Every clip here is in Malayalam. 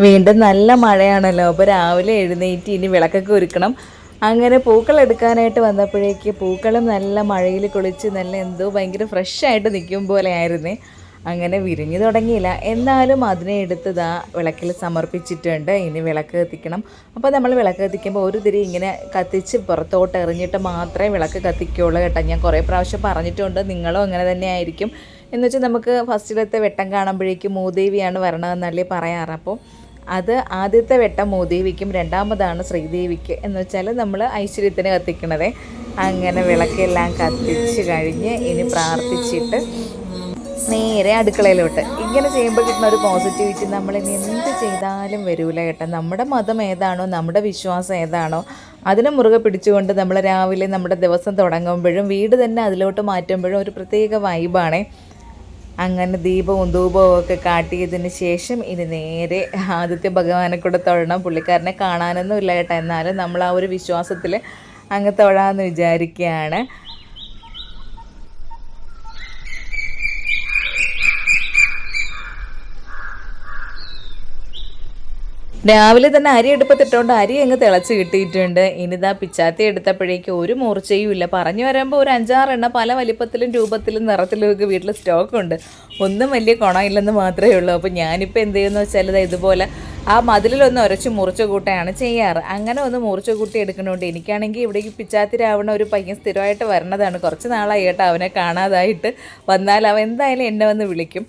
വീണ്ടും നല്ല മഴയാണല്ലോ. അപ്പോൾ രാവിലെ എഴുന്നേറ്റ് ഇനി വിളക്കൊക്കെ ഒരുക്കണം. അങ്ങനെ പൂക്കൾ എടുക്കാനായിട്ട് വന്നപ്പോഴേക്ക് പൂക്കളും നല്ല മഴയിൽ കുളിച്ച് നല്ല എന്തോ ഭയങ്കര ഫ്രഷായിട്ട് നിൽക്കും പോലെ ആയിരുന്നേ അങ്ങനെ വിരിഞ്ഞു തുടങ്ങിയില്ല. എന്നാലും അതിനെ എടുത്തതാ വിളക്കിൽ സമർപ്പിച്ചിട്ടുണ്ട്. ഇനി വിളക്ക് കത്തിക്കണം. അപ്പോൾ നമ്മൾ വിളക്ക് കത്തിക്കുമ്പോൾ ഒരു തിരി ഇങ്ങനെ കത്തിച്ച് പുറത്തോട്ട് എറിഞ്ഞിട്ട് മാത്രമേ വിളക്ക് കത്തിക്കുകയുള്ളൂ കേട്ടോ. ഞാൻ കുറേ പ്രാവശ്യം പറഞ്ഞിട്ടുണ്ട് നിങ്ങളും അങ്ങനെ തന്നെ ആയിരിക്കും. എന്ന് വെച്ചാൽ നമുക്ക് ഫസ്റ്റിലത്തെ വെട്ടം കാണുമ്പോഴേക്കും മൂദേവിയാണ് വരണമെന്നല്ലേ പറയാറ്. അപ്പോൾ അത് ആദ്യത്തെ വെട്ടം മൂദേവിക്കും രണ്ടാമതാണ് ശ്രീദേവിക്ക് എന്ന് വെച്ചാൽ നമ്മൾ ഐശ്വര്യത്തിന് കത്തിക്കണത്. അങ്ങനെ വിളക്കെല്ലാം കത്തിച്ച് കഴിഞ്ഞ് ഇനി പ്രാർത്ഥിച്ചിട്ട് നേരെ അടുക്കളയിലോട്ട്. ഇങ്ങനെ ചെയ്യുമ്പോൾ കിട്ടുന്ന ഒരു പോസിറ്റിവിറ്റി നമ്മൾ ഇനി എന്ത് ചെയ്താലും വരൂല കേട്ടോ. നമ്മുടെ മതം ഏതാണോ നമ്മുടെ വിശ്വാസം ഏതാണോ അതിനെ മുറുകെ പിടിച്ചുകൊണ്ട് നമ്മൾ രാവിലെ നമ്മുടെ ദിവസം തുടങ്ങുമ്പോഴും വീട് തന്നെ അതിലോട്ട് മാറ്റുമ്പോഴും ഒരു പ്രത്യേക വൈബാണേ അങ്ങനെ ദീപവും ധൂപവും ഒക്കെ കാട്ടിയതിന് ശേഷം ഇനി നേരെ ആദിത്യ ഭഗവാനെ കൂടെ തൊഴണം. പുള്ളിക്കാരനെ കാണാനൊന്നും ഇല്ല കേട്ടോ. എന്നാലും നമ്മൾ ആ ഒരു വിശ്വാസത്തിൽ അങ്ങ് തൊഴാമെന്ന് വിചാരിക്കുകയാണ്. രാവിലെ തന്നെ അരി എടുപ്പത്തിട്ടുകൊണ്ട് അരി അങ്ങ് തിളച്ച് കിട്ടിയിട്ടുണ്ട്. ഇനിതാ പിച്ചാത്തി എടുത്തപ്പോഴേക്കും ഒരു മൂർച്ചയും ഇല്ല. പറഞ്ഞു വരുമ്പോൾ ഒരു അഞ്ചാറെണ്ണ പല വലിപ്പത്തിലും രൂപത്തിലും നിറത്തിലും ഒക്കെ വീട്ടിൽ സ്റ്റോക്ക് ഉണ്ട്. ഒന്നും വലിയ കുണമില്ലെന്ന് മാത്രമേ ഉള്ളൂ. അപ്പോൾ ഞാനിപ്പോൾ എന്ത് ചെയ്യുന്ന വെച്ചാൽ ഇതുപോലെ ആ മതിലിലൊന്ന് ഉരച്ച് മുറിച്ച് കൂട്ടുകയാണ് ചെയ്യാറ്. അങ്ങനെ ഒന്ന് മുറിച്ച് കൂട്ടി എടുക്കണോണ്ട് എനിക്കാണെങ്കിൽ ഇവിടേക്ക് പിച്ചാത്തി രാവണ ഒരു പയ്യൻ സ്ഥിരമായിട്ട് വരണതാണ്. കുറച്ച് നാളായി കേട്ടോ അവനെ കാണാതായിട്ട് വന്നാൽ അവൻ എന്തായാലും എന്നെ വന്ന് വിളിക്കും.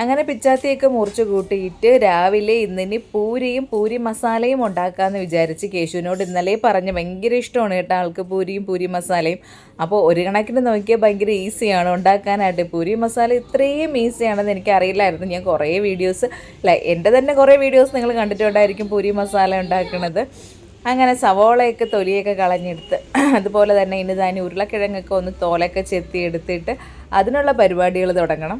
അങ്ങനെ പിച്ചാത്തിയൊക്കെ മുറിച്ച് കൂട്ടിയിട്ട് രാവിലെ ഇന്നിനി പൂരിയും പൂരി മസാലയും ഉണ്ടാക്കാമെന്ന് വിചാരിച്ച് കേശുവിനോട് ഇന്നലെ പറഞ്ഞ് ഭയങ്കര ഇഷ്ടമാണ് കേട്ടോ ആൾക്ക് പൂരിയും പൂരി മസാലയും. അപ്പോൾ ഒരു കണക്കിന് നോക്കിയാൽ ഭയങ്കര ഈസിയാണ് ഉണ്ടാക്കാനായിട്ട്. പൂരി മസാല ഇത്രയും ഈസിയാണെന്ന് എനിക്ക് അറിയില്ലായിരുന്നു ഞാൻ കുറേ വീഡിയോസ് എന്റെ തന്നെ കുറേ വീഡിയോസ് നിങ്ങൾ കണ്ടിട്ടുണ്ടായിരിക്കും പൂരി മസാല ഉണ്ടാക്കുന്നത് അങ്ങനെ സവോളയൊക്കെ തൊലിയൊക്കെ കളഞ്ഞെടുത്ത് അതുപോലെ തന്നെ ഇനി താൻ ഉരുളക്കിഴങ്ങൊക്കെ ഒന്ന് തോലൊക്കെ ചെത്തി എടുത്തിട്ട് അതിനുള്ള പരിപാടികൾ തുടങ്ങണം.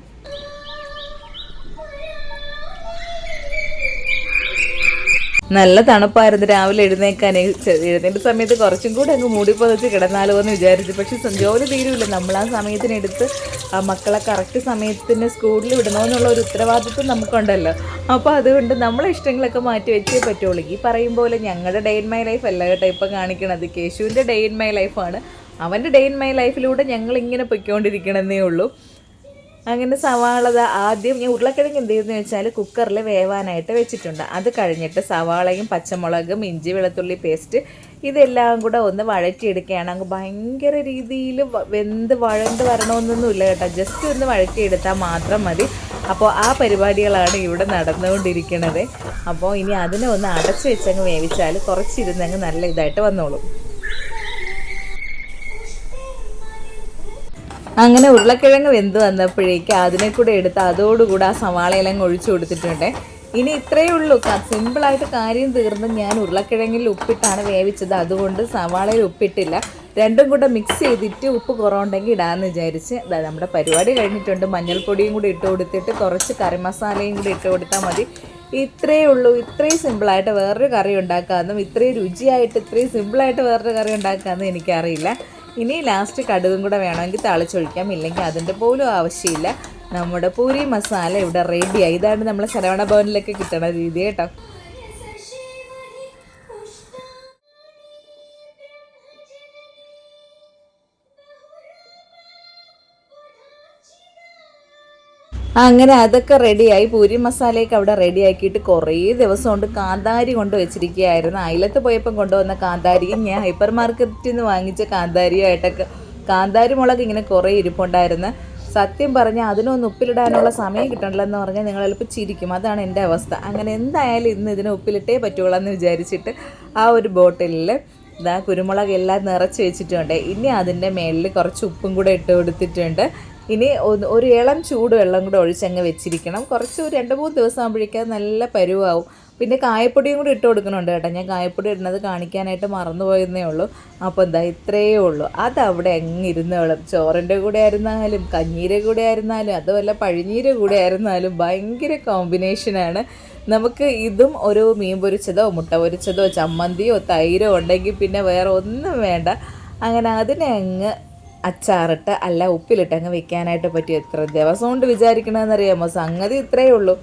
നല്ല തണുപ്പായിരുന്നു. രാവിലെ എഴുന്നേക്കാൻ എഴുന്നേറ്റ സമയത്ത് കുറച്ചും കൂടെ അങ്ങ് മൂടി പുതച്ച് കിടന്നാലോ എന്ന് വിചാരിച്ചു. പക്ഷെ ജോലി തീരുമില്ല നമ്മൾ ആ സമയത്തിനെടുത്ത് ആ മക്കളെ കറക്റ്റ് സമയത്തിന് സ്കൂളിൽ വിടണമെന്നുള്ള ഒരു ഉത്തരവാദിത്വം നമുക്കുണ്ടല്ലോ. അപ്പോൾ അതുകൊണ്ട് നമ്മളെ ഇഷ്ടങ്ങളൊക്കെ മാറ്റി വെച്ചേ പറ്റുള്ളൂ. ഈ പറയും പോലെ ഞങ്ങളുടെ ഡേ ഇൻ മൈ ലൈഫ് അല്ല കേട്ടോ ഇപ്പം കാണിക്കണത്. കേശുവിന്റെ ഡേ ഇൻ മൈ ലൈഫാണ് അവന്റെ ഡേ ഇൻ മൈ ലൈഫിലൂടെ ഞങ്ങൾ ഇങ്ങനെ പൊയ്ക്കൊണ്ടിരിക്കണമെന്നേ ഉള്ളൂ. അങ്ങനെ സവാള ആദ്യം ഞാൻ ഉരുളക്കിഴങ്ങ് എന്ത് ചെയ്തെന്ന് വെച്ചാൽ കുക്കറിൽ വേവാനായിട്ട് വെച്ചിട്ടുണ്ട്. അത് കഴിഞ്ഞിട്ട് സവാളയും പച്ചമുളകും ഇഞ്ചി വെളുത്തുള്ളി പേസ്റ്റ് ഇതെല്ലാം കൂടെ ഒന്ന് വഴറ്റിയെടുക്കുകയാണ്. അങ്ങ് ഭയങ്കര രീതിയിൽ വെന്ത് വഴണ്ട് വരണമെന്നൊന്നുമില്ല കേട്ടോ. ജസ്റ്റ് ഒന്ന് വഴറ്റിയെടുത്താൽ മാത്രം മതി. അപ്പോൾ ആ പരിപാടികളാണ് ഇവിടെ നടന്നുകൊണ്ടിരിക്കുന്നത് അപ്പോൾ ഇനി അതിനെ ഒന്ന് അടച്ചു വെച്ചങ്ങ് വേവിച്ചാൽ കുറച്ചിരുന്നങ്ങ് നല്ല ഇതായിട്ട് വന്നോളും. അങ്ങനെ ഉരുളക്കിഴങ്ങ് വെന്ത് വന്നപ്പോഴേക്ക് അതിനെ കൂടെ എടുത്ത് അതോടുകൂടെ ആ സവാളയെല്ലാം ഒഴിച്ചു കൊടുത്തിട്ടുണ്ട് ഇനി ഇത്രയേ ഉള്ളൂ. സിമ്പിളായിട്ട് കാര്യം തീർന്ന് ഞാൻ ഉരുളക്കിഴങ്ങിൽ ഉപ്പിട്ടാണ് വേവിച്ചത്. അതുകൊണ്ട് സവാളയിൽ ഉപ്പിട്ടില്ല. രണ്ടും കൂടെ മിക്സ് ചെയ്തിട്ട് ഉപ്പ് കുറവുണ്ടെങ്കിൽ ഇടാമെന്ന് വിചാരിച്ച്. അതായത് നമ്മുടെ പരിപാടി കഴിഞ്ഞിട്ടുണ്ട്. മഞ്ഞൾപ്പൊടിയും കൂടി ഇട്ട് കൊടുത്തിട്ട് കുറച്ച് കറി മസാലയും കൂടി ഇട്ട് കൊടുത്താൽ മതി. ഇത്രയേ ഉള്ളൂ. ഇത്രയും സിമ്പിളായിട്ട് വേറൊരു കറി ഉണ്ടാക്കാമെന്നും ഇത്രയും രുചിയായിട്ട് ഇത്രയും സിമ്പിളായിട്ട് വേറൊരു കറി ഉണ്ടാക്കാമെന്നും എനിക്കറിയില്ല. ഇനി ലാസ്റ്റ് കടുകും കൂടെ വേണമെങ്കിൽ തളിച്ചൊഴിക്കാം. ഇല്ലെങ്കിൽ അതിന്റെ പോലും ആവശ്യമില്ല. നമ്മുടെ പൂരി മസാല ഇവിടെ റെഡിയായി ഇതാണ് നമ്മളെ ശരവണ ഭവനിലൊക്കെ കിട്ടണ രീതി കേട്ടോ. അങ്ങനെ അതൊക്കെ റെഡിയായി. പൂരി മസാലയൊക്കെ അവിടെ റെഡിയാക്കിയിട്ട് കുറേ ദിവസം കൊണ്ട് കാന്താരി കൊണ്ട് വെച്ചിരിക്കുകയായിരുന്നു. അയലത്ത് പോയപ്പം കൊണ്ടുവന്ന കാന്താരിയും ഞാൻ ഹൈപ്പർ മാർക്കറ്റിൽ നിന്ന് വാങ്ങിച്ച കാന്താരിയുമായിട്ടൊക്കെ കാന്താരി മുളക് ഇങ്ങനെ കുറേ ഇരിപ്പുണ്ടായിരുന്നു. സത്യം പറഞ്ഞാൽ അതിനൊന്ന് ഉപ്പിലിടാനുള്ള സമയം കിട്ടണില്ലെന്ന് പറഞ്ഞാൽ നിങ്ങൾ ചിലപ്പോൾ ചിരിക്കും. അതാണ് എന്റെ അവസ്ഥ. അങ്ങനെ എന്തായാലും ഇന്ന് ഇതിന് ഉപ്പിലിട്ടേ പറ്റുള്ളൂ എന്ന് വിചാരിച്ചിട്ട് ആ ഒരു ബോട്ടിലിൽ ഇതാ കുരുമുളക് എല്ലാം നിറച്ച് വെച്ചിട്ടുണ്ട്. ഇനി അതിന്റെ മേളിൽ കുറച്ച് ഉപ്പും കൂടെ ഇട്ട് കൊടുത്തിട്ടുണ്ട്. ഇനി ഒരു ഇളം ചൂട് വെള്ളം കൂടെ ഒഴിച്ചങ്ങ് വെച്ചിരിക്കണം. കുറച്ച് ഒരു രണ്ട് മൂന്ന് ദിവസം ആകുമ്പോഴേക്കും നല്ല പരുവാവും. പിന്നെ കായപ്പൊടിയും കൂടി ഇട്ട് കൊടുക്കണുണ്ട് കേട്ടോ. ഞാൻ കായപ്പൊടി ഇടുന്നത് കാണിക്കാനായിട്ട് മറന്നുപോയെന്നേ ഉള്ളൂ. അപ്പോൾ എന്താ ഇത്രയേ ഉള്ളൂ. അതവിടെ അങ്ങ് ഇരുന്നോളും. ചോറിന്റെ കൂടെ ആയിരുന്നാലും കഞ്ഞീരെ കൂടെ ആയിരുന്നാലും അതുമല്ല പഴിനീര് കൂടെ ആയിരുന്നാലും ഭയങ്കര കോമ്പിനേഷനാണ് നമുക്ക് ഇതും ഒരു മീൻ പൊരിച്ചതോ മുട്ട പൊരിച്ചതോ ചമ്മന്തിയോ തൈരോ ഉണ്ടെങ്കിൽ പിന്നെ വേറെ ഒന്നും വേണ്ട. അങ്ങനെ അതിനെ അങ്ങ് അച്ചാറിട്ട് അല്ല ഉപ്പിലിട്ട് അങ്ങ് വെക്കാനായിട്ട് പറ്റിയ? എത്ര ദിവസം കൊണ്ട് വിചാരിക്കണമെന്നറിയാമോ സംഗതി ഇത്രയേ ഉള്ളൂ.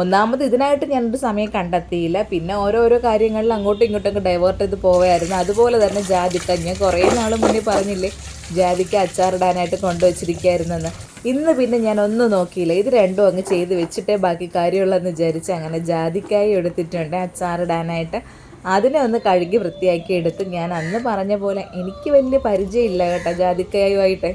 ഒന്നാമത് ഇതിനായിട്ട് ഞാനൊരു സമയം കണ്ടെത്തിയില്ല. പിന്നെ ഓരോരോ കാര്യങ്ങളിൽ അങ്ങോട്ടും ഇങ്ങോട്ടും ഡൈവേർട്ട് ചെയ്ത് പോവുമായിരുന്നു അതുപോലെ തന്നെ ജാതിക്ക ഞാൻ കുറേ നാൾ മുന്നേ പറഞ്ഞില്ലേ ജാതിക്ക അച്ചാറിടാനായിട്ട് കൊണ്ടുവച്ചിരിക്കുകയായിരുന്നെന്ന് ഇന്ന് പിന്നെ ഞാൻ ഒന്നും നോക്കിയില്ല. ഇത് രണ്ടും അങ്ങ് ചെയ്ത് വെച്ചിട്ടേ ബാക്കി കാര്യമുള്ളതെന്ന് വിചാരിച്ച് അങ്ങനെ ജാതിക്കായി എടുത്തിട്ടുണ്ട് അച്ചാറിടാനായിട്ട് അതിനെ ഒന്ന് കഴുകി വൃത്തിയാക്കി എടുത്ത് ഞാൻ അന്ന് പറഞ്ഞ പോലെ എനിക്ക് വലിയ പരിചയമില്ല കേട്ടോ ജാതിക്കയുമായിട്ട്.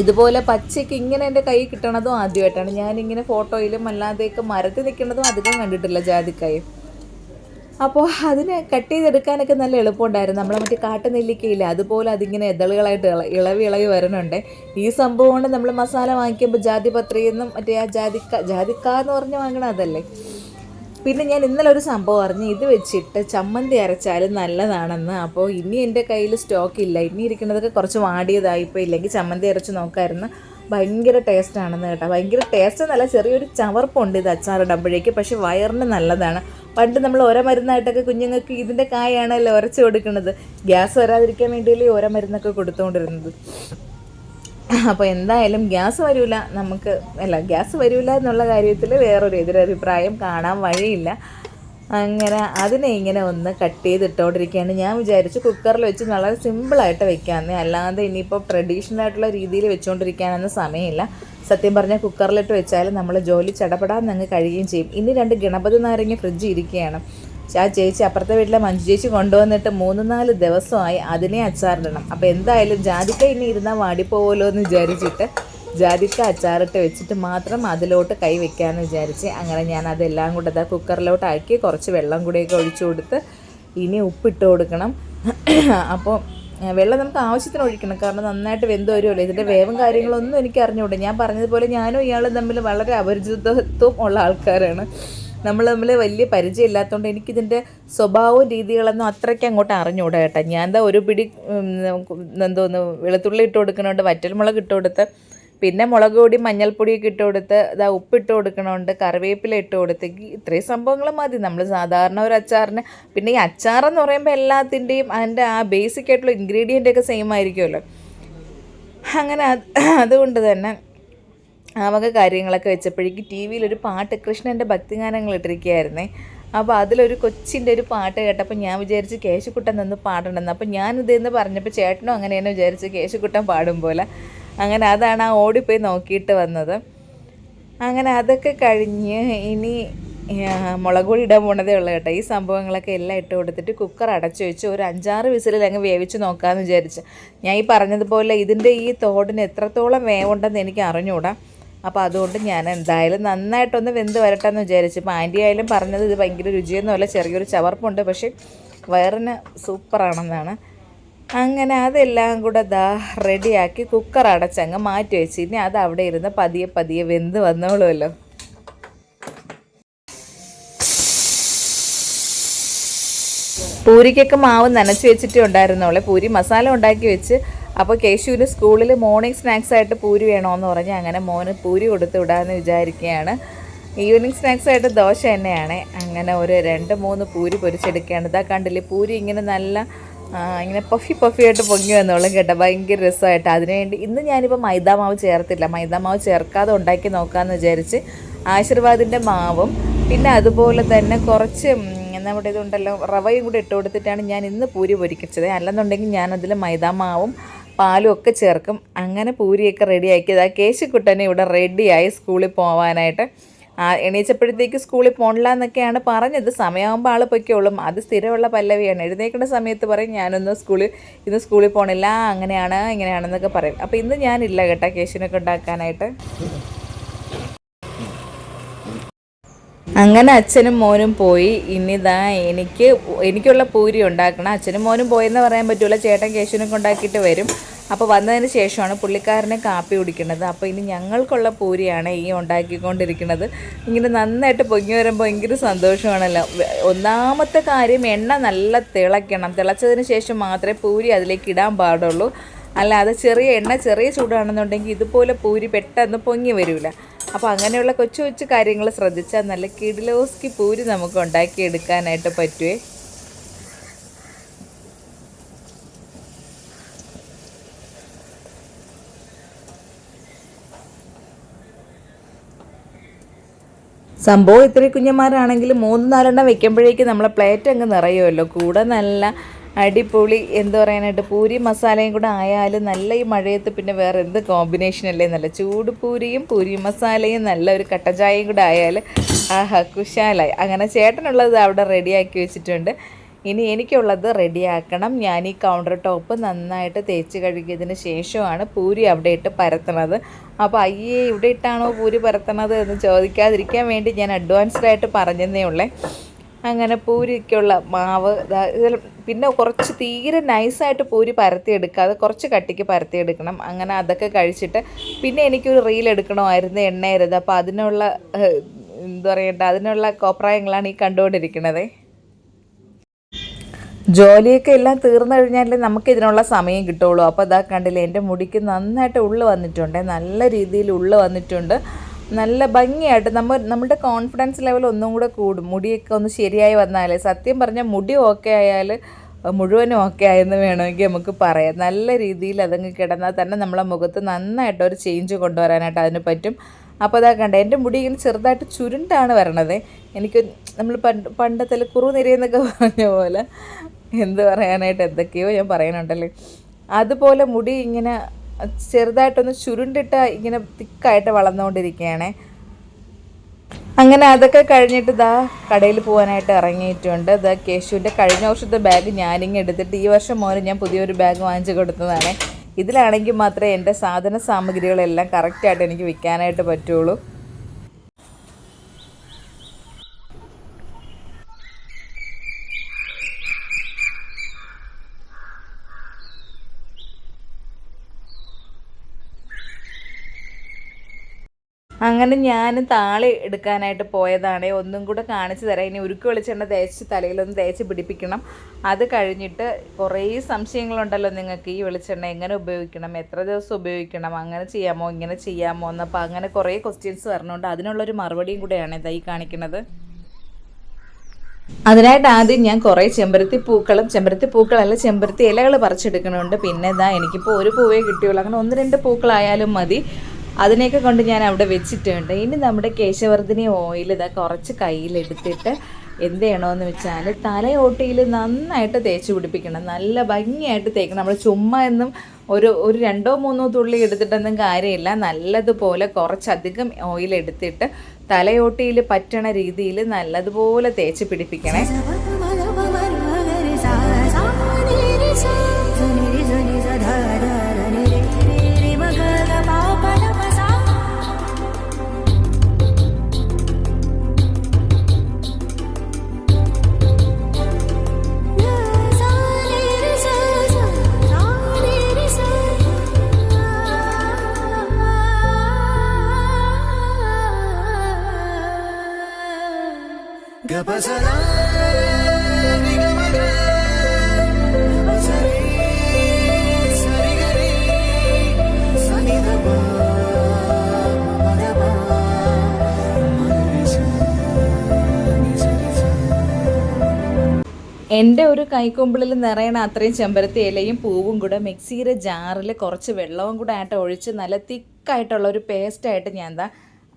ഇതുപോലെ പച്ചയ്ക്ക് ഇങ്ങനെ എന്റെ കൈ കിട്ടണതും ആദ്യമായിട്ടാണ്. ഞാനിങ്ങനെ ഫോട്ടോയിലും അല്ലാതെയൊക്കെ മരത്തിൽ നിൽക്കുന്നതും അധികം കണ്ടിട്ടില്ല ജാതിക്കായും. അപ്പോൾ അതിനെ കട്ട് ചെയ്തെടുക്കാനൊക്കെ നല്ല എളുപ്പമുണ്ടായിരുന്നു. നമ്മളെ മറ്റേ കാട്ടുനെല്ലിക്കയില്ല അതുപോലെ അതിങ്ങനെ ഇതളുകളായിട്ട് ഇള ഇളവി ഇളവി വരുന്നുണ്ട് ഈ സംഭവം കൊണ്ട് നമ്മൾ മസാല വാങ്ങിക്കുമ്പോൾ ജാതിപത്രിയെന്നും മറ്റേ ആ ജാതിക്ക ജാതിക്ക എന്ന് പറഞ്ഞ് വാങ്ങണ അതല്ലേ പിന്നെ ഞാൻ ഇന്നലെ ഒരു സംഭവം അറിഞ്ഞ് ഇത് വെച്ചിട്ട് ചമ്മന്തി അരച്ചാലും നല്ലതാണെന്ന്. അപ്പോൾ ഇനി എന്റെ കയ്യിൽ സ്റ്റോക്ക് ഇല്ല. ഇനി ഇരിക്കുന്നതൊക്കെ കുറച്ച് വാടിയതായിപ്പോൾ ഇല്ലെങ്കിൽ ചമ്മന്തി അരച്ച് നോക്കായിരുന്നു. ഭയങ്കര ടേസ്റ്റ് ആണെന്ന് കേട്ടോ. ഭയങ്കര ടേസ്റ്റ് എന്നല്ല ചെറിയൊരു ചവർപ്പുണ്ട് ഇത് അച്ചാറിടുമ്പോഴേക്ക് പക്ഷേ വയറിന് നല്ലതാണ്. പണ്ട് നമ്മൾ ഓരോ മരുന്നായിട്ടൊക്കെ കുഞ്ഞുങ്ങൾക്ക് ഇതിന്റെ കായാണല്ലോ ഉരച്ച് കൊടുക്കുന്നത്. ഗ്യാസ് വരാതിരിക്കാൻ വേണ്ടിയല്ലേ ഓരോ മരുന്നൊക്കെ കൊടുത്തുകൊണ്ടിരുന്നത് അപ്പോൾ എന്തായാലും ഗ്യാസ് വരില്ല നമുക്ക് അല്ല ഗ്യാസ് വരില്ല എന്നുള്ള കാര്യത്തിൽ വേറൊരു എതിരഭിപ്രായം കാണാൻ വഴിയില്ല. അങ്ങനെ അതിനെ ഇങ്ങനെ ഒന്ന് കട്ട് ചെയ്തിട്ടോണ്ടിരിക്കുകയാണ്. ഞാൻ വിചാരിച്ചു കുക്കറിൽ വെച്ച് വളരെ സിമ്പിളായിട്ട് വെക്കാമെന്ന്. അല്ലാതെ ഇനിയിപ്പോൾ ട്രഡീഷണൽ ആയിട്ടുള്ള രീതിയിൽ വെച്ചുകൊണ്ടിരിക്കാനൊന്നും സമയമില്ല. സത്യം പറഞ്ഞാൽ കുക്കറിലിട്ട് വെച്ചാൽ നമ്മൾ ജോലി ചടപടാന്ന് അങ്ങ് കഴിയുകയും ചെയ്യും. ഇനി രണ്ട് ഗണപതി നാരങ്ങ ഫ്രിഡ്ജ് ഇരിക്കുകയാണ്. ആ ചേച്ചി അപ്പുറത്തെ വീട്ടിലെ മഞ്ജു ചേച്ചി കൊണ്ടുവന്നിട്ട് മൂന്ന് നാല് ദിവസമായി അതിനെ അച്ചാറിടണം. അപ്പോൾ എന്തായാലും ജാതിക്ക ഇനി ഇരുന്നാൽ വാടിപ്പോവല്ലോ എന്ന് വിചാരിച്ചിട്ട് ജാതിക്ക അച്ചാറിട്ട് വെച്ചിട്ട് മാത്രം അതിലോട്ട് കൈ വെക്കാമെന്ന് വിചാരിച്ച് അങ്ങനെ ഞാൻ അതെല്ലാം കൂടെ അതാ കുക്കറിലോട്ട് ആക്കി കുറച്ച് വെള്ളം കൂടിയൊക്കെ ഒഴിച്ചു കൊടുത്ത് ഇനി ഉപ്പിട്ട് കൊടുക്കണം. അപ്പോൾ വെള്ളം നമുക്ക് ആവശ്യത്തിന് ഒഴിക്കണം. കാരണം നന്നായിട്ട് വെന്ത് വരുമല്ലോ ഇതിന്റെ വേവും കാര്യങ്ങളൊന്നും എനിക്ക് അറിഞ്ഞുകൂടെ ഞാൻ പറഞ്ഞതുപോലെ ഞാനും ഇയാളും തമ്മിൽ വളരെ അപരിചിതത്വം ഉള്ള ആൾക്കാരാണ്. നമ്മൾ തമ്മിൽ വലിയ പരിചയമില്ലാത്തതുകൊണ്ട് എനിക്കിതിന്റെ സ്വഭാവവും രീതികളൊന്നും അത്രയ്ക്ക് അങ്ങോട്ട് അറിഞ്ഞുകൂടാ കേട്ടോ. ഞാൻ എന്താ ഒരു പിടി എന്തോന്ന് വെളുത്തുള്ളി ഇട്ട് കൊടുക്കണോണ്ട് വറ്റൽമുളക് ഇട്ട് കൊടുത്ത് പിന്നെ മുളക് പൊടി മഞ്ഞൾപ്പൊടിയൊക്കെ ഇട്ട് കൊടുത്ത് ഇതാ ഉപ്പിട്ട് കൊടുക്കണമുണ്ട് കറിവേപ്പില ഇട്ട് കൊടുത്ത്. ഇത്രയും സംഭവങ്ങൾ മതി. നമ്മൾ സാധാരണ ഒരു അച്ചാറിന് പിന്നെ ഈ അച്ചാറെന്ന് പറയുമ്പോൾ എല്ലാത്തിന്റെയും അതിന്റെ ആ ബേസിക് ആയിട്ടുള്ള ഇൻഗ്രീഡിയന്റ് ഒക്കെ സെയിം ആയിരിക്കുമല്ലോ. അങ്ങനെ അതുകൊണ്ട് തന്നെ വക കാര്യങ്ങളൊക്കെ വെച്ചപ്പോഴേക്കും ടി വിയിലൊരു പാട്ട് കൃഷ്ണന്റെ ഭക്തിഗാനങ്ങൾ ഇട്ടിരിക്കുകയായിരുന്നേ. അപ്പോൾ അതിലൊരു കൊച്ചിന്റെ ഒരു പാട്ട് കേട്ടപ്പോൾ ഞാൻ വിചാരിച്ച് കേശുക്കുട്ടൻ നിന്ന് പാടണമെന്ന് അപ്പോൾ ഞാനിതെന്ന് പറഞ്ഞപ്പോൾ ചേട്ടനും അങ്ങനെയാണ് വിചാരിച്ച് കേശുക്കുട്ടൻ പാടും പോലെ. അങ്ങനെ അതാണ് ആ ഓടിപ്പോയി നോക്കിയിട്ട് വന്നത്. അങ്ങനെ അതൊക്കെ കഴിഞ്ഞ് ഇനി മുളക് പൊടി ഇടാൻ പോണതേ ഉള്ളൂ കേട്ടോ. ഈ സംഭവങ്ങളൊക്കെ എല്ലാം ഇട്ട് കൊടുത്തിട്ട് കുക്കർ അടച്ചു വെച്ച്. ഒരു അഞ്ചാറ് വിസിലിൽ അങ്ങ് വേവിച്ച് നോക്കാമെന്ന് വിചാരിച്ച്. ഞാൻ ഈ പറഞ്ഞതുപോലെ ഇതിന്റെ ഈ തോടിന് എത്രത്തോളം വേവുണ്ടെന്ന് എനിക്ക് അറിഞ്ഞുകൂടാ അപ്പോൾ അതുകൊണ്ട് ഞാൻ എന്തായാലും നന്നായിട്ടൊന്ന് വെന്ത് വരട്ടെ എന്ന് വിചാരിച്ചു. ഇപ്പോൾ ആന്റി ആയാലും പറഞ്ഞത് ഇത് ഭയങ്കര രുചിയൊന്നുമല്ല ചെറിയൊരു ചവർപ്പുണ്ട്. പക്ഷേ വയറിന് സൂപ്പറാണെന്നാണ്. അങ്ങനെ അതെല്ലാം കൂടെ ദാ റെഡിയാക്കി കുക്കർ അടച്ചങ്ങ് മാറ്റി വെച്ച്. ഇനി അത് അവിടെ ഇരുന്ന് പതിയെ പതിയെ വെന്ത് വന്നോളുമല്ലോ. പൂരിക്കൊക്കെ മാവ് നനച്ച് വെച്ചിട്ടേ ഉണ്ടായിരുന്നോളെ പൂരി മസാല ഉണ്ടാക്കി വെച്ച് അപ്പോൾ കേശുവിന് സ്കൂളിൽ മോർണിംഗ് സ്നാക്സ് ആയിട്ട് പൂരി വേണമെന്ന് പറഞ്ഞ് അങ്ങനെ മോന് പൂരി കൊടുത്ത് വിടാമെന്ന് വിചാരിക്കുകയാണ്. ഈവനിങ് സ്നാക്സ് ആയിട്ട് ദോശ തന്നെയാണ്. അങ്ങനെ ഒരു രണ്ട് മൂന്ന് പൂരി പൊരിച്ചെടുക്കുകയാണ്. ഇതാ കണ്ടില്ലേ പൂരി ഇങ്ങനെ നല്ല ഇങ്ങനെ പഫി പഫി ആയിട്ട് പൊങ്ങി വന്നോളും കേട്ടോ. ഭയങ്കര രസമായിട്ട്. അതിനുവേണ്ടി ഇന്ന് ഞാനിപ്പോൾ മൈദാമാവ് ചേർത്തില്ല. മൈദാമാവ് ചേർക്കാതെ ഉണ്ടാക്കി നോക്കാമെന്ന് വിചാരിച്ച് ആശീർവാദിന്റെ മാവും പിന്നെ അതുപോലെ തന്നെ കുറച്ച് നമ്മുടെ ഇതുണ്ടല്ലോ റവയും കൂടി ഇട്ട് കൊടുത്തിട്ടാണ് ഞാൻ ഇന്ന് പൂരി പൊരിക്കിച്ചത് അല്ലെന്നുണ്ടെങ്കിൽ ഞാനതിൽ മൈദാമാവും പാലും ഒക്കെ ചേർക്കും. അങ്ങനെ പൂരിയൊക്കെ റെഡിയാക്കിയത് ആ കേശുക്കുട്ടനെ ഇവിടെ റെഡിയായി സ്കൂളിൽ പോവാനായിട്ട്. ആ എണീച്ചപ്പോഴത്തേക്ക് സ്കൂളിൽ പോണില്ല എന്നൊക്കെയാണ് പറഞ്ഞത്. സമയമാകുമ്പോൾ ആൾ പൊയ്ക്കോളും. അത് സ്ഥിരമുള്ള പല്ലവിയാണ്. എഴുന്നേക്കുന്ന സമയത്ത് പറയും ഞാനൊന്ന് സ്കൂളിൽ ഇന്ന് സ്കൂളിൽ പോകണില്ല അങ്ങനെയാണ് ഇങ്ങനെയാണെന്നൊക്കെ പറയും. അപ്പോൾ ഇന്ന് ഞാനില്ല കേട്ടോ കേശുവിനൊക്കെ ഉണ്ടാക്കാനായിട്ട് അങ്ങനെ അച്ഛനും മോനും പോയി. ഇനിതാ എനിക്ക് എനിക്കുള്ള പൂരി ഉണ്ടാക്കണം. അച്ഛനും മോനും പോയെന്ന് പറയാൻ പറ്റില്ല ചേട്ടൻ കേശുവിനൊക്കെ ഉണ്ടാക്കിയിട്ട് വരും. അപ്പോൾ വന്നതിന് ശേഷമാണ് പുള്ളിക്കാരനെ കാപ്പി കുടിക്കുന്നത്. അപ്പോൾ ഇനി ഞങ്ങൾക്കുള്ള പൂരിയാണ് ഈ ഉണ്ടാക്കിക്കൊണ്ടിരിക്കുന്നത്. ഇങ്ങനെ നന്നായിട്ട് പൊങ്ങി വരുമ്പോൾ ഭയങ്കര സന്തോഷമാണല്ലോ. ഒന്നാമത്തെ കാര്യം എണ്ണ നല്ല തിളയ്ക്കണം. തിളച്ചതിന് ശേഷം മാത്രമേ പൂരി അതിലേക്ക് ഇടാൻ പാടുള്ളൂ. അല്ലാതെ ചെറിയ എണ്ണ ചെറിയ ചൂടാണെന്നുണ്ടെങ്കിൽ ഇതുപോലെ പൂരി പെട്ടെന്ന് പൊങ്ങി വരില്ല അപ്പോൾ അങ്ങനെയുള്ള കൊച്ചു കൊച്ചു കാര്യങ്ങൾ ശ്രദ്ധിച്ചാൽ നല്ല കിഡിലോസ്കി പൂരി നമുക്ക് ഉണ്ടാക്കിയെടുക്കാനായിട്ട് പറ്റുമേ സംഭവം ഇത്രയും കുഞ്ഞന്മാരാണെങ്കിൽ മൂന്ന് നാലെണ്ണം വെക്കുമ്പോഴേക്കും നമ്മളെ പ്ലേറ്റ് അങ്ങ് നിറയുമല്ലോ. കൂടെ നല്ല അടിപൊളി എന്ത് പറയാനായിട്ട് പൂരി മസാലയും കൂടെ ആയാലും നല്ല ഈ മഴയത്ത് പിന്നെ വേറെ എന്ത് കോമ്പിനേഷൻ അല്ലേ നല്ല ചൂട് പൂരിയും പൂരി മസാലയും നല്ല ഒരു കട്ടചായയും കൂടെ ആയാൽ ആഹാ കുശാലായി. അങ്ങനെ ചേട്ടനുള്ളത് അവിടെ റെഡിയാക്കി വെച്ചിട്ടുണ്ട്. ഇനി എനിക്കുള്ളത് റെഡിയാക്കണം. ഞാൻ ഈ കൗണ്ടർ ടോപ്പ് നന്നായിട്ട് തേച്ച് കഴുകിയതിന് ശേഷമാണ് പൂരി അവിടെ ഇട്ട് പരത്തണത്. അപ്പോൾ അയ്യേ ഇവിടെ ഇട്ടാണോ പൂരി പരത്തണത് എന്ന് ചോദിക്കാതിരിക്കാൻ വേണ്ടി ഞാൻ അഡ്വാൻസ്ഡ് ആയിട്ട് പറഞ്ഞതേ ഉള്ളേ. അങ്ങനെ പൂരിക്കുള്ള മാവ് പിന്നെ കുറച്ച് തീരെ നൈസായിട്ട് പൂരി പരത്തിയെടുക്കാതെ കുറച്ച് കട്ടിക്ക് പരത്തിയെടുക്കണം. അങ്ങനെ അതൊക്കെ കഴിച്ചിട്ട് പിന്നെ എനിക്കൊരു റീൽ എടുക്കണമായിരുന്നു എണ്ണയരുത്. അപ്പോൾ അതിനുള്ള എന്താ പറയണ്ട അതിനുള്ള കോപ്രായങ്ങളാണ് ഈ കണ്ടുകൊണ്ടിരിക്കുന്നത് ജോലിയൊക്കെ എല്ലാം തീർന്നു കഴിഞ്ഞാൽ നമുക്ക് ഇതിനുള്ള സമയം കിട്ടുള്ളൂ അപ്പോൾ അതാ കണ്ടില്ലേ എന്റെ മുടിക്ക് നന്നായിട്ട് ഉള്ളു വന്നിട്ടുണ്ട്. നല്ല രീതിയിൽ ഉള്ളു വന്നിട്ടുണ്ട്. നല്ല ഭംഗിയായിട്ട് നമ്മൾ നമ്മുടെ കോൺഫിഡൻസ് ലെവൽ ഒന്നും കൂടെ കൂടും. മുടിയൊക്കെ ഒന്ന് ശരിയായി വന്നാലേ. സത്യം പറഞ്ഞാൽ മുടി ഓക്കെ ആയാൽ മുഴുവനും ഓക്കെ ആയെന്ന് വേണമെങ്കിൽ നമുക്ക് പറയാം. നല്ല രീതിയിൽ അതങ്ങ് കിടന്നാൽ തന്നെ നമ്മളെ മുഖത്ത് നന്നായിട്ട് ഒരു ചേഞ്ച് കൊണ്ടുവരാനായിട്ട് അതിന് പറ്റും. അപ്പോൾ അതാ കണ്ട എന്റെ മുടി ഇങ്ങനെ ചെറുതായിട്ട് ചുരുണ്ടാണ് വരണത്. എനിക്ക് നമ്മൾ പണ്ട് പണ്ടത്തിൽ കുറു നിരയെന്നൊക്കെ പറഞ്ഞ പോലെ എന്ത് പറയാനായിട്ട് എന്തൊക്കെയോ ഞാൻ പറയണുണ്ടല്ലേ അതുപോലെ മുടി ഇങ്ങനെ ചെറുതായിട്ടൊന്ന് ചുരുണ്ടിട്ട് ഇങ്ങനെ തിക്കായിട്ട് വളർന്നുകൊണ്ടിരിക്കുകയാണ്. അങ്ങനെ അതൊക്കെ കഴിഞ്ഞിട്ട് ഇതാ കടയിൽ പോകാനായിട്ട് ഇറങ്ങിയിട്ടുണ്ട്. ഇതാ കേശുവിന്റെ കഴിഞ്ഞ വർഷത്തെ ബാഗ് ഞാനിങ്ങ് എടുത്തിട്ട് ഈ വർഷം മോന് ഞാൻ പുതിയൊരു ബാഗ് വാങ്ങിച്ചു കൊടുത്തതാണ്. ഇതിലാണെങ്കിൽ മാത്രമേ എന്റെ സാധന സാമഗ്രികളെല്ലാം കറക്റ്റായിട്ട് എനിക്ക് വിൽക്കാനായിട്ട് പറ്റുള്ളൂ. അങ്ങനെ ഞാൻ താളി എടുക്കാനായിട്ട് പോയതാണ്. ഒന്നും കൂടെ കാണിച്ചു തരാം. ഇനി ഉരുക്ക് വെളിച്ചെണ്ണ തേച്ച് തലയിലൊന്ന് തേച്ച് പിടിപ്പിക്കണം. അത് കഴിഞ്ഞിട്ട് കുറേ സംശയങ്ങളുണ്ടല്ലോ നിങ്ങൾക്ക് ഈ വെളിച്ചെണ്ണ എങ്ങനെ ഉപയോഗിക്കണം എത്ര ദിവസം ഉപയോഗിക്കണം അങ്ങനെ ചെയ്യാമോ ഇങ്ങനെ ചെയ്യാമോ എന്നപ്പോൾ അങ്ങനെ കുറേ ക്വസ്റ്റ്യൻസ് വരണുണ്ട്. അതിനുള്ളൊരു മറുപടിയും കൂടെയാണ് ഇതായി കാണിക്കുന്നത്. അതിനായിട്ട് ആദ്യം ഞാൻ കുറേ ചെമ്പരത്തി പൂക്കളും ചെമ്പരത്തി പൂക്കളല്ല ചെമ്പരത്തി ഇലകൾ പറിച്ചെടുക്കണുണ്ട്. പിന്നെ ഇതാ എനിക്കിപ്പോൾ ഒരു പൂവേ കിട്ടിയുള്ളൂ. അങ്ങനെ ഒന്ന് രണ്ട് പൂക്കളായാലും മതി. അതിനെയൊക്കെ കൊണ്ട് ഞാൻ അവിടെ വെച്ചിട്ടുണ്ട്. ഇനി നമ്മുടെ കേശവർദ്ധിനി ഓയിൽ ഇതാ കുറച്ച് കയ്യിലെടുത്തിട്ട് എന്ത് ചെയ്യണമെന്ന് വെച്ചാൽ തലയോട്ടിയിൽ നന്നായിട്ട് തേച്ച് പിടിപ്പിക്കണം. നല്ല ഭംഗിയായിട്ട് തേക്കണം. നമ്മൾ ചുമ്മാ എന്നും ഒരു ഒരു രണ്ടോ മൂന്നോ തുള്ളി എടുത്തിട്ടൊന്നും കാര്യമില്ല. നല്ലതുപോലെ കുറച്ചധികം ഓയിൽ എടുത്തിട്ട് തലയോട്ടിയിൽ പറ്റണ രീതിയിൽ നല്ലതുപോലെ തേച്ച് പിടിപ്പിക്കണേ. എന്റെ ഒരു കൈക്കൊമ്പിളിൽ നിറയണ അത്രയും ചെമ്പരത്തി ഇലയും പൂവും കൂടെ മിക്സിയുടെ ജാറിൽ കുറച്ച് വെള്ളവും കൂടെ ആയിട്ട് ഒഴിച്ച് നല്ല തിക്കായിട്ടുള്ള ഒരു പേസ്റ്റായിട്ട് ഞാൻ എന്താ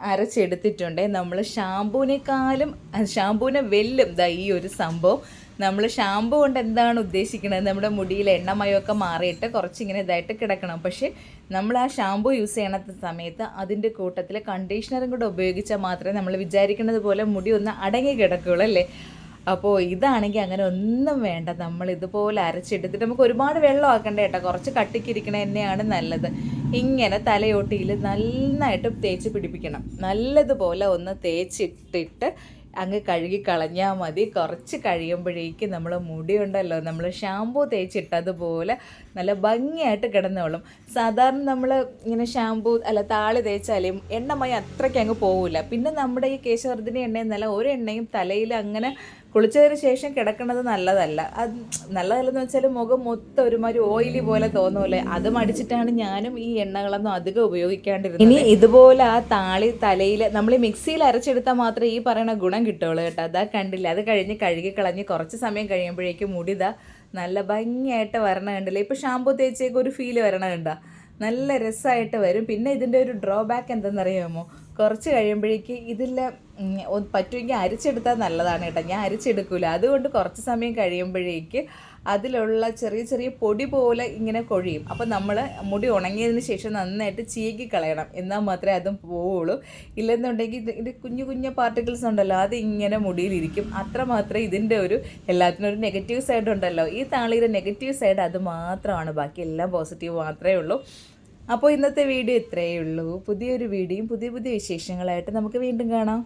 അരച്ചെടുത്തിട്ടുണ്ട്. നമ്മൾ ഷാമ്പൂവിനേക്കാളും ഷാമ്പൂവിനെ വെല്ലും ദാ ഈ ഒരു സംഭവം. നമ്മൾ ഷാമ്പു കൊണ്ട് എന്താണ് ഉദ്ദേശിക്കുന്നത് നമ്മുടെ മുടിയിൽ എണ്ണമയമൊക്കെ മാറിയിട്ട് കുറച്ചിങ്ങനെ ഇതായിട്ട് കിടക്കണം. പക്ഷേ നമ്മൾ ആ ഷാമ്പു യൂസ് ചെയ്യണ സമയത്ത് അതിന്റെ കൂട്ടത്തിൽ കണ്ടീഷണറും കൂടെ ഉപയോഗിച്ചാൽ മാത്രമേ നമ്മൾ വിചാരിക്കുന്നത് പോലെ മുടി ഒന്ന് അടങ്ങി കിടക്കുകയുള്ളൂ അല്ലേ? അപ്പോൾ ഇതാണെങ്കിൽ അങ്ങനെ ഒന്നും വേണ്ട. നമ്മൾ ഇതുപോലെ അരച്ചെടുത്തിട്ട് നമുക്ക് ഒരുപാട് വെള്ളം ആക്കണ്ട കേട്ടോ കുറച്ച് കട്ടിക്കിരിക്കണ തന്നെയാണ് നല്ലത്. ഇങ്ങനെ തലയോട്ടിയിൽ നന്നായിട്ട് തേച്ച് പിടിപ്പിക്കണം. നല്ലതുപോലെ ഒന്ന് തേച്ചിട്ടിട്ട് അങ്ങ് കഴുകി കളഞ്ഞാൽ മതി. കുറച്ച് കഴിയുമ്പോഴേക്കും നമ്മൾ മുടിയുണ്ടല്ലോ നമ്മൾ ഷാമ്പൂ തേച്ചിട്ടതുപോലെ നല്ല ഭംഗിയായിട്ട് കിടന്നോളും. സാധാരണ നമ്മൾ ഇങ്ങനെ ഷാമ്പൂ അല്ല താളി തേച്ചാലും എണ്ണമയം അത്രയ്ക്ക് അങ്ങ് പോവില്ല പിന്നെ നമ്മുടെ ഈ കേശവർദ്ധിനി എണ്ണയെന്നല്ല ഒരു എണ്ണയും തലയിൽ അങ്ങനെ കുളിച്ചതിന് ശേഷം കിടക്കുന്നത് നല്ലതല്ല. അത് നല്ലതല്ലെന്ന് വെച്ചാൽ മുഖം മൊത്തം ഒരുമാതിരി ഓയിലി പോലെ തോന്നൂലേ അത് മടിച്ചിട്ടാണ് ഞാനും ഈ എണ്ണകളൊന്നും അധികം ഉപയോഗിക്കാണ്ടിരുന്നത്. ഇനി ഇതുപോലെ ആ താളി തലയിൽ നമ്മൾ മിക്സിയിൽ അരച്ചെടുത്താൽ മാത്രമേ ഈ പറയുന്ന ഗുണം കിട്ടുള്ളൂ കേട്ടോ. അതാ കണ്ടില്ല? അത് കഴിഞ്ഞ് കഴുകി കളഞ്ഞ് കുറച്ച് സമയം കഴിയുമ്പോഴേക്കും മുടിതാ നല്ല ഭംഗിയായിട്ട് വരണ ഇപ്പം ഇപ്പോൾ ഷാമ്പു തേച്ചേക്ക് ഒരു ഫീൽ വരണ നല്ല രസമായിട്ട് വരും. പിന്നെ ഇതിന്റെ ഒരു ഡ്രോബാക്ക് എന്തെന്നറിയാമോ? കുറച്ച് കഴിയുമ്പോഴേക്ക് ഇതില്ല പറ്റുമെങ്കിൽ അരിച്ചെടുത്താൽ നല്ലതാണ് കേട്ടോ. ഞാൻ അരിച്ചെടുക്കൂല. അതുകൊണ്ട് കുറച്ച് സമയം കഴിയുമ്പോഴേക്ക് അതിലുള്ള ചെറിയ ചെറിയ പൊടി പോലെ ഇങ്ങനെ കൊഴിയും. അപ്പം നമ്മൾ മുടി ഉണങ്ങിയതിന് ശേഷം നന്നായിട്ട് ചീകി കളയണം. എന്നാൽ മാത്രമേ അതും പോവുള്ളൂ. ഇല്ലെന്നുണ്ടെങ്കിൽ ഇത് ഇത് കുഞ്ഞു കുഞ്ഞു പാർട്ടിക്കിൾസ് ഉണ്ടല്ലോ അത് ഇങ്ങനെ മുടിയിലിരിക്കും. അത്ര മാത്രമേ ഇതിന്റെ ഒരു എല്ലാത്തിനും ഒരു നെഗറ്റീവ് സൈഡ് ഉണ്ടല്ലോ. ഈ താളിയുടെ നെഗറ്റീവ് സൈഡ് അത് മാത്രമാണ്. ബാക്കി എല്ലാം പോസിറ്റീവ് മാത്രമേ ഉള്ളൂ. അപ്പോൾ ഇന്നത്തെ വീഡിയോ ഇത്രയേ ഉള്ളൂ. പുതിയൊരു വീഡിയോയും പുതിയ പുതിയ വിശേഷങ്ങളായിട്ട് നമുക്ക് വീണ്ടും കാണാം.